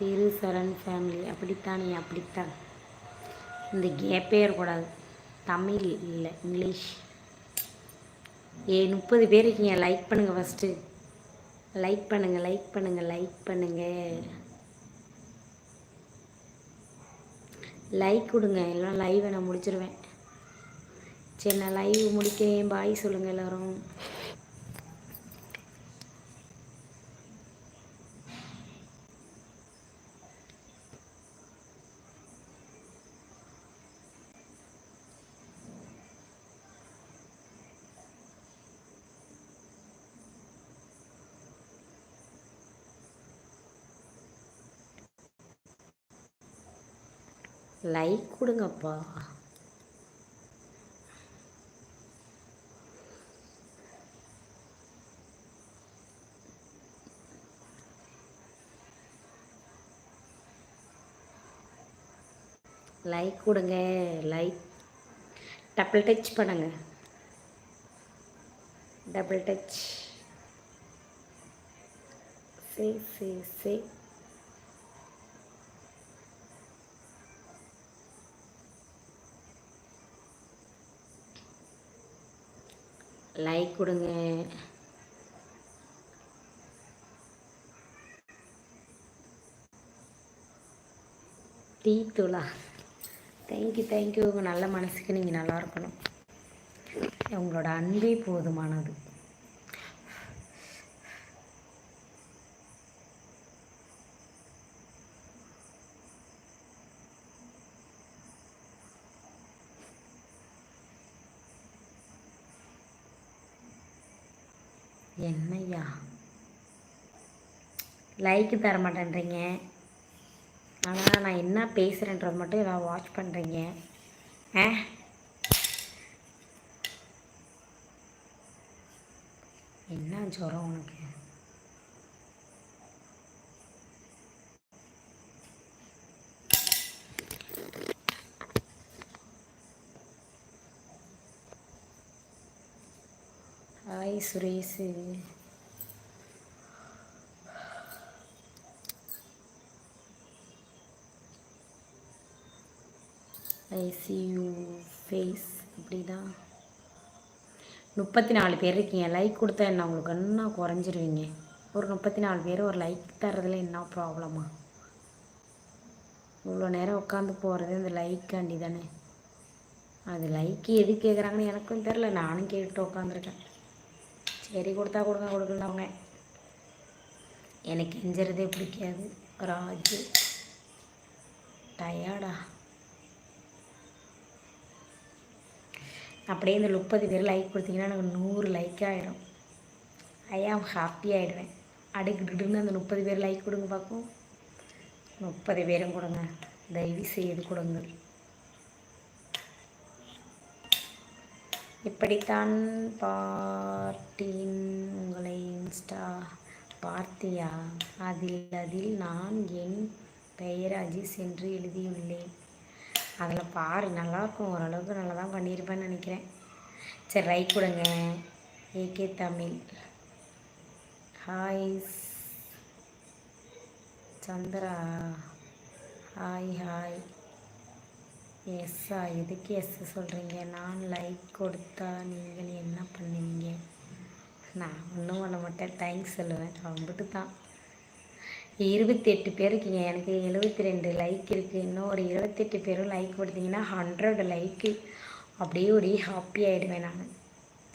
திரு சரண் family அப்படித்தானே அப்படித்தான். இந்த கேப்பே இருக்கக்கூடாது தமிழ் இல்லை இங்கிலீஷ். ஏ முப்பது பேர் இருக்கீங்க லைக் பண்ணுங்கள் ஃபஸ்ட்டு லைக் பண்ணுங்கள் லைக் பண்ணுங்கள் லைக் பண்ணுங்கள் லைக் கொடுங்க எல்லாம் லைவை நான் முடிச்சிருவேன். சரி நான் லைவ் முடிக்கிறேன் பாய் சொல்லுங்கள் எல்லோரும். லைக் கொடுங்கப்பா. லைக் கொடுங்க. லைக் டபுள் டச் பண்ணுங்க. டபுள் டச் சரி சரி சரி லைக் கொடுங்க. டீ தூளா. தேங்க்யூ தேங்க்யூ உங்கள் நல்ல மனசுக்கு நீங்கள் நல்லா இருக்கணும். உங்களோட அன்பே போதுமானது. என்னையா? லைக்கு தர மாட்டேன்றீங்க ஆனால் நான் என்ன பேசுகிறேன்றது மட்டும் எல்லாம் வாட்ச் பண்ணுறீங்க ஆ? என்ன ஜுரம் உனக்கு? Hi Suresh. I see you face அப்படிதான் முப்பத்தி நாலு பேர் இருக்கீங்க. லைக் கொடுத்தா என்ன? உங்களுக்கு இன்னும் குறைஞ்சிருவீங்க. ஒரு முப்பத்தி நாலு பேர் ஒரு லைக் தர்றதுல என்ன ப்ராப்ளமா இவ்வளோ நேரம் உட்காந்து போகிறது இந்த லைக்காண்டி தானே? அது லைக்கு எது கேட்குறாங்கன்னு எனக்கும் தெரில நானும் கேட்டு உட்காந்துருக்கேன் சரி கொடுத்தா கொடுங்க கொடுக்கலவங்க எனக்கு எஞ்சுறதே பிடிக்காது. ராஜு டயர்டா. அப்படியே இந்த முப்பது பேர் லைக் கொடுத்தீங்கன்னா எனக்கு நூறு லைக் ஆகிடும் ஐயாம் ஹாப்பி ஆகிடுவேன் அடுக்கிட்டுன்னு அந்த முப்பது பேர் லைக் கொடுங்க பார்க்கும் முப்பது பேரும் கொடுங்க. தயவு செய்து கொடுங்க இப்படித்தான் பார்ட்டின் உங்களை இன்ஸ்டா பார்த்தியா? அதில் அதில் நான் என் பெயர் அஜிஸ் என்று எழுதியுள்ளேன். அதில் பாரு நல்லாயிருக்கும் ஓரளவுக்கு நல்லா தான் பண்ணியிருப்பேன்னு நினைக்கிறேன். சரி ரைட் கொடுங்க. AK Tamil. Hi Chandra. Hi hi எஸ்ஸா எதுக்கு எஸ் சொல்கிறீங்க நான் லைக் கொடுத்தா நீங்கள் என்ன பண்ணுவீங்க? நான் ஒன்றும் பண்ண மாட்டேன். தேங்க்ஸ் சொல்லுவேன். ரொம்பட்டு தான் இருபத்தி எட்டு பேர் இருக்கீங்க எனக்கு எழுபத்தி ரெண்டு லைக் இருக்குது இன்னும் ஒரு இருபத்தெட்டு பேரும் லைக் கொடுத்தீங்கன்னா ஹண்ட்ரட் லைக்கு அப்படியே ஒரே ஹாப்பி ஆகிடுவேன் நான்.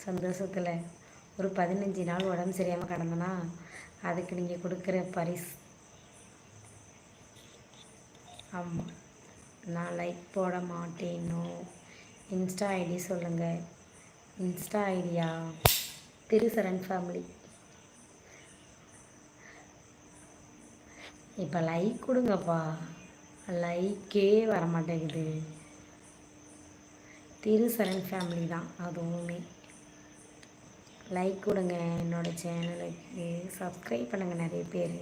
சந்தோஷத்தில். ஒரு பதினஞ்சு நாள் உடம்பு சரியாமல் கடந்தனா அதுக்கு நீங்கள் கொடுக்குற பரிசு. ஆமாம் நான் லைக் போட மாட்டேனோ? இன்ஸ்டா ஐடி சொல்லுங்கள் இன்ஸ்டா ஐடியா திருசரண் ஃபேமிலி இப்போ லைக் கொடுங்கப்பா. லைக்கே வர மாட்டேங்குது திருசரண் ஃபேமிலி தான் அதுவுமே. லைக் கொடுங்க என்னோடய சேனலுக்கு சப்ஸ்கிரைப் பண்ணுங்கள் நிறைய பேர்.